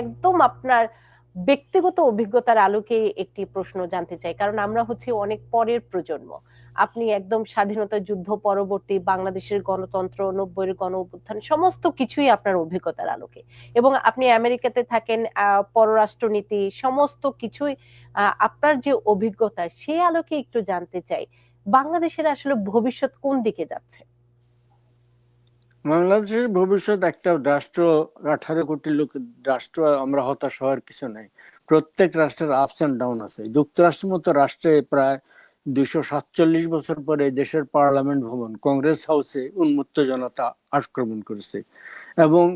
একদম আপনার ব্যক্তিগত অভিজ্ঞতার আলোকে একটি প্রশ্ন জানতে চাই। কারণ আমরা হচ্ছে অনেক পরের প্রজন্ম। আপনি একদম স্বাধীনতা যুদ্ধ পরবর্তী বাংলাদেশের গণতন্ত্র, নব্বইয়ের গণ অভ্যুত্থান, সমস্ত কিছুই আপনার অভিজ্ঞতার আলোকে। এবং আপনি আমেরিকাতে থাকেন পররাষ্ট্রনীতি, সমস্ত কিছুই আপনার যে অভিজ্ঞতা, সে আলোকে একটু জানতে চাই, বাংলাদেশের আসলে ভবিষ্যৎ কোন দিকে যাচ্ছে? বাংলাদেশের ভবিষ্যৎ একটা রাষ্ট্র, আঠারো কোটি লোক রাষ্ট্র, আমরা হতাশ হওয়ার কিছু নাই। প্রত্যেক রাষ্ট্রের আপস অ্যান্ড ডাউন আছে। যুক্তরাষ্ট্রের মতো রাষ্ট্রে প্রায় দুইশো সাতচল্লিশ বছর পরে দেশের পার্লামেন্ট ভবন কংগ্রেস হাউসে উন্মুক্ত জনতা আক্রমণ করেছে। এবং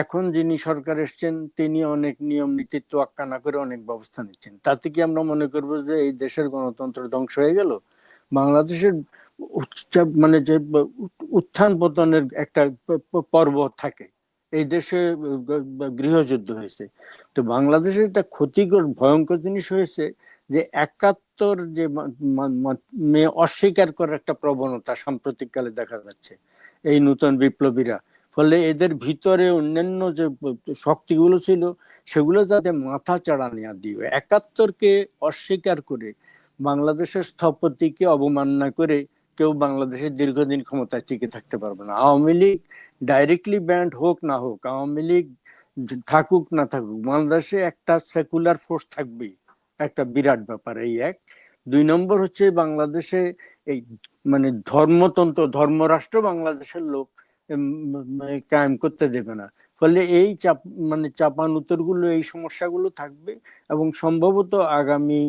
এখন যিনি সরকার এসছেন, তিনি অনেক নিয়ম, নীতি তোয়াক্কা না করে অনেক ব্যবস্থা নিচ্ছেন। তাতে কি আমরা মনে করব যে এই দেশের গণতন্ত্র ধ্বংস হয়ে গেল? বাংলাদেশের মানে যে উত্থান পতনের একটা পর্ব থাকে। এই দেশে গৃহযুদ্ধ হয়েছে। তো বাংলাদেশে একটা ক্ষতিকর, ভয়ঙ্কর জিনিস হয়েছে যে একাত্তর যে মেয়ে অস্বীকার করার একটা প্রবণতা সাম্প্রতিককালে দেখা যাচ্ছে এই নূতন বিপ্লবীরা। ফলে এদের ভিতরে অন্যান্য যে শক্তিগুলো ছিল, সেগুলো যাতে মাথা চাড়া নেওয়া দিয়ে একাত্তরকে অস্বীকার করে বাংলাদেশের স্থপতিকে অবমাননা করে কেউ বাংলাদেশের দীর্ঘদিন ক্ষমতায় টিকে থাকতে পারবে না। আওয়ামী লীগ ডাইরেক্টলি ব্যান্ড হোক না হোক, আওয়ামী লীগ থাকুক না থাকুক, বাংলাদেশে একটা সেকুলার ফোর্স থাকবেই। একটা বিরাট ব্যাপার এই এক। দুই নম্বর হচ্ছে বাংলাদেশে এই মানে ধর্মতন্ত্র, ধর্মরাষ্ট্র বাংলাদেশের লোক কায়েম করতে দেবে না। ফলে এই চাপ মানে চাপান উত্তরগুলো, এই সমস্যাগুলো থাকবে এবং সম্ভবত আগামী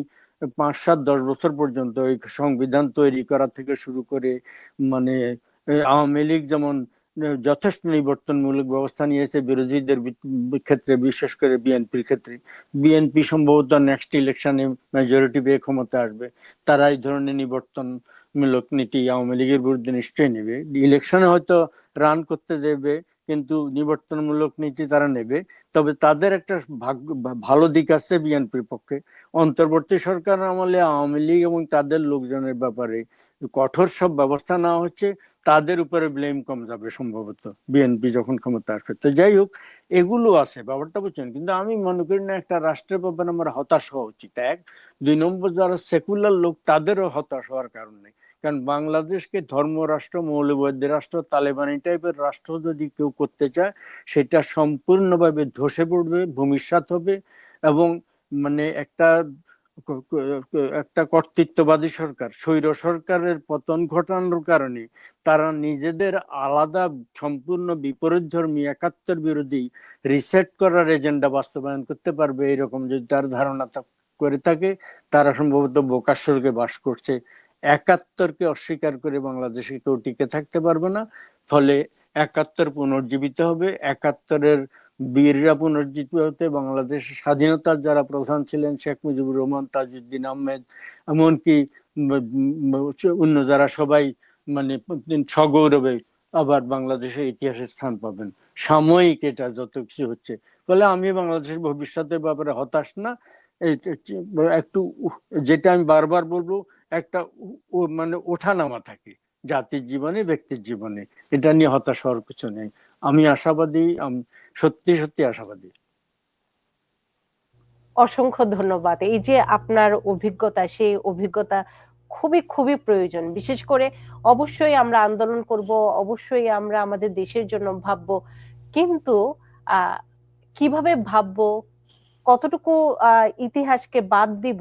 পাঁচ সাত দশ বছর পর্যন্ত এই সংবিধান তৈরি করা থেকে শুরু করে মানে আওয়ামী লীগ যেমন যথেষ্ট নিবর্তনমূলক ব্যবস্থা নিয়েছে বিরোধীদের ক্ষেত্রে, বিশেষ করে বিএনপির ক্ষেত্রে। বিএনপি সম্ভবত নেক্সট ইলেকশনে মেজরিটি পেয়ে ক্ষমতা আসবে। তারা এই ধরনের নিবর্তনমূলক নীতি আওয়ামী লীগের বিরুদ্ধে নিশ্চয়ই নেবে। ইলেকশনে হয়তো রান করতে দেবে কিন্তু নিবর্তনমূলক নীতি তারা নেবে। তবে তাদের একটা ভালো দিক আছে বিএনপির পক্ষে। অন্তর্বর্তী সরকার আমলে আওয়ামী লীগ এবং তাদের লোকজনের ব্যাপারে কঠোর সব ব্যবস্থা নেওয়া হচ্ছে, তাদের উপরে ব্লেম কম যাবে সম্ভবত বিএনপি যখন ক্ষমতা আসবে। তো যাই হোক, এগুলো আছে, ব্যাপারটা বুঝছেন? কিন্তু আমি মনে করি না একটা রাষ্ট্রের ব্যাপারে আমার হতাশ হওয়া উচিত। এক, দুই নম্বর যারা সেকুলার লোক, তাদেরও হতাশ হওয়ার কারণ নেই। কারণ বাংলাদেশকে ধর্মরাষ্ট্র মৌলবাদী রাষ্ট্র, তালেবানি টাইপের রাষ্ট্র যদি কেউ করতে চায়, সেটা সম্পূর্ণভাবে ধসে পড়বে ভূমিষ্যাত হবে এবং মানে একটা একটা কর্তৃত্ববাদী সরকার, স্বৈর সরকারের পতন ঘটানোর কারণে তারা নিজেদের আলাদা সম্পূর্ণ বিপরীত ধর্মী একাত্তর বিরোধী রিসেট করার এজেন্ডা বাস্তবায়ন করতে পারবে, এরকম যদি তার ধারণা করে থাকে, তারা সম্ভবত বোকাশ্বরকে বাস করছে। একাত্তরকে অস্বীকার করে বাংলাদেশে কেউ টিকে থাকতে পারবে না, ফলে একাত্তর পুনর্জীবিত হবে, একাত্তরের বীররা পুনর্জীবিত হতে বাংলাদেশের স্বাধীনতার যারা প্রধান ছিলেন শেখ মুজিবুর রহমান, তাজউদ্দিন আহমেদ, এমনকি অন্য যারা সবাই মানে সগৌরবে আবার বাংলাদেশের ইতিহাসে স্থান পাবেন। সাময়িক এটা যত কিছু হচ্ছে। ফলে আমি বাংলাদেশের ভবিষ্যতের ব্যাপারে হতাশ না। একটু যেটা আমি বারবার বলব একটা মানে ওঠানামা থাকে জাতির জীবনে, ব্যক্তির জীবনে। এটা নিয়ে হতাশ হওয়ার কিছু নেই। আমি আশাবাদী সত্যি সত্যি আশাবাদী। অসংখ্য ধন্যবাদ। এই যে আপনার অভিজ্ঞতা, সেই অভিজ্ঞতা খুবই খুবই প্রয়োজন। বিশেষ করে অবশ্যই আমরা আন্দোলন করব, অবশ্যই আমরা আমাদের দেশের জন্য ভাববো। কিন্তু কীভাবে ভাববো, কতটুকু ইতিহাসকে বাদ দিব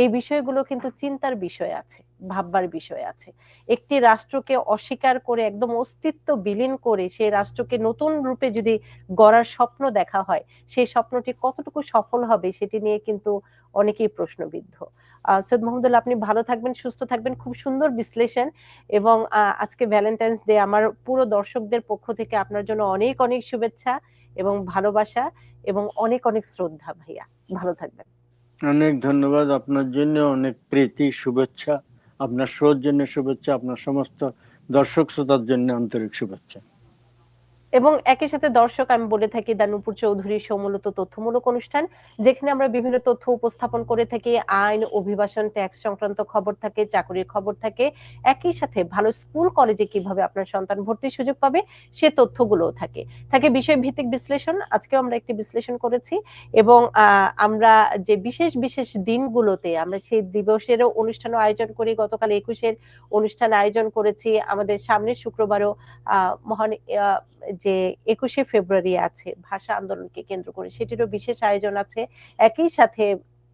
এই বিষয়গুলো কিন্তু চিন্তার বিষয় আছে, ভাববার বিষয় আছে। একটি রাষ্ট্রকে অস্বীকার করে, একদম অস্তিত্ব বিলীন করে সেই রাষ্ট্রকে নতুন রূপে যদি গড়ার স্বপ্ন দেখা হয় সেই স্বপ্নটি কতটুকু সফল হবে সেটি নিয়ে কিন্তু অনেকেই প্রশ্নবিদ্ধ। সৈয়দ মোহাম্মদুল্লাহ আপনি ভালো থাকবেন, সুস্থ থাকবেন। খুব সুন্দর বিশ্লেষণ এবং আজকে ভ্যালেন্টাইন্স ডে আমার পুরো দর্শকদের পক্ষ থেকে আপনার জন্য অনেক অনেক শুভেচ্ছা এবং ভালোবাসা এবং অনেক অনেক শ্রদ্ধা ভাইয়া। ভালো থাকবেন। অনেক ধন্যবাদ আপনার জন্য, অনেক প্রীতি, শুভেচ্ছা, আপনার শোর শুভেচ্ছা, আপনার সমস্ত দর্শক শ্রোতার জন্য আন্তরিক শুভেচ্ছা। এবং একই সাথে দর্শক, আমি বলে থাকি দানুপুর চৌধুরী সমূলত তথ্যমূলক অনুষ্ঠান, যেখানে আমরা বিভিন্ন তথ্য উপস্থাপন করে থাকি, আইন, অভিবাসন, ট্যাক্স সংক্রান্ত খবর থাকে, চাকরির খবর থাকে। একই সাথে ভালো স্কুল, কলেজে কীভাবে আপনার সন্তান ভর্তির সুযোগ পাবে, সে তথ্যগুলোও থাকে। থাকে বিষয় ভিত্তিক বিশ্লেষণ, আজকেও আমরা একটি বিশ্লেষণ করেছি এবং আমরা যে বিশেষ বিশেষ দিনগুলোতে আমরা সেই দিবসেরও অনুষ্ঠানও আয়োজন করি। গতকাল একুশের অনুষ্ঠান আয়োজন করেছি। আমাদের সামনের শুক্রবারও মহান যে একুশে ফেব্রুয়ারি আছে, ভাষা আন্দোলনকে কেন্দ্র করে সেটিরও বিশেষ আয়োজন আছে। একই সাথে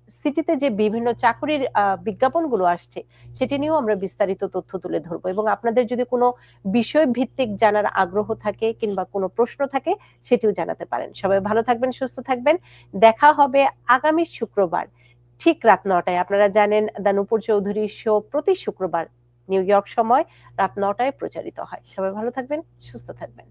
সিটিতে যে বিভিন্ন চাকরির বিজ্ঞাপনগুলো আসছে, সেটি নিয়েও আমরা বিস্তারিত তথ্য তুলে ধরবো। এবং আপনাদের যদি কোনো বিষয় ভিত্তিক জানার আগ্রহ থাকে কিংবা কোনো প্রশ্ন থাকে, সেটিও জানাতে পারেন। সবাই ভালো থাকবেন, সুস্থ থাকবেন। দেখা হবে আগামী শুক্রবার, ঠিক রাত নটায়। আপনারা জানেন, দানুপুর চৌধুরী শো প্রতি শুক্রবার নিউ ইয়র্ক সময় রাত নটায় প্রচারিত হয়। সবাই ভালো থাকবেন, সুস্থ থাকবেন।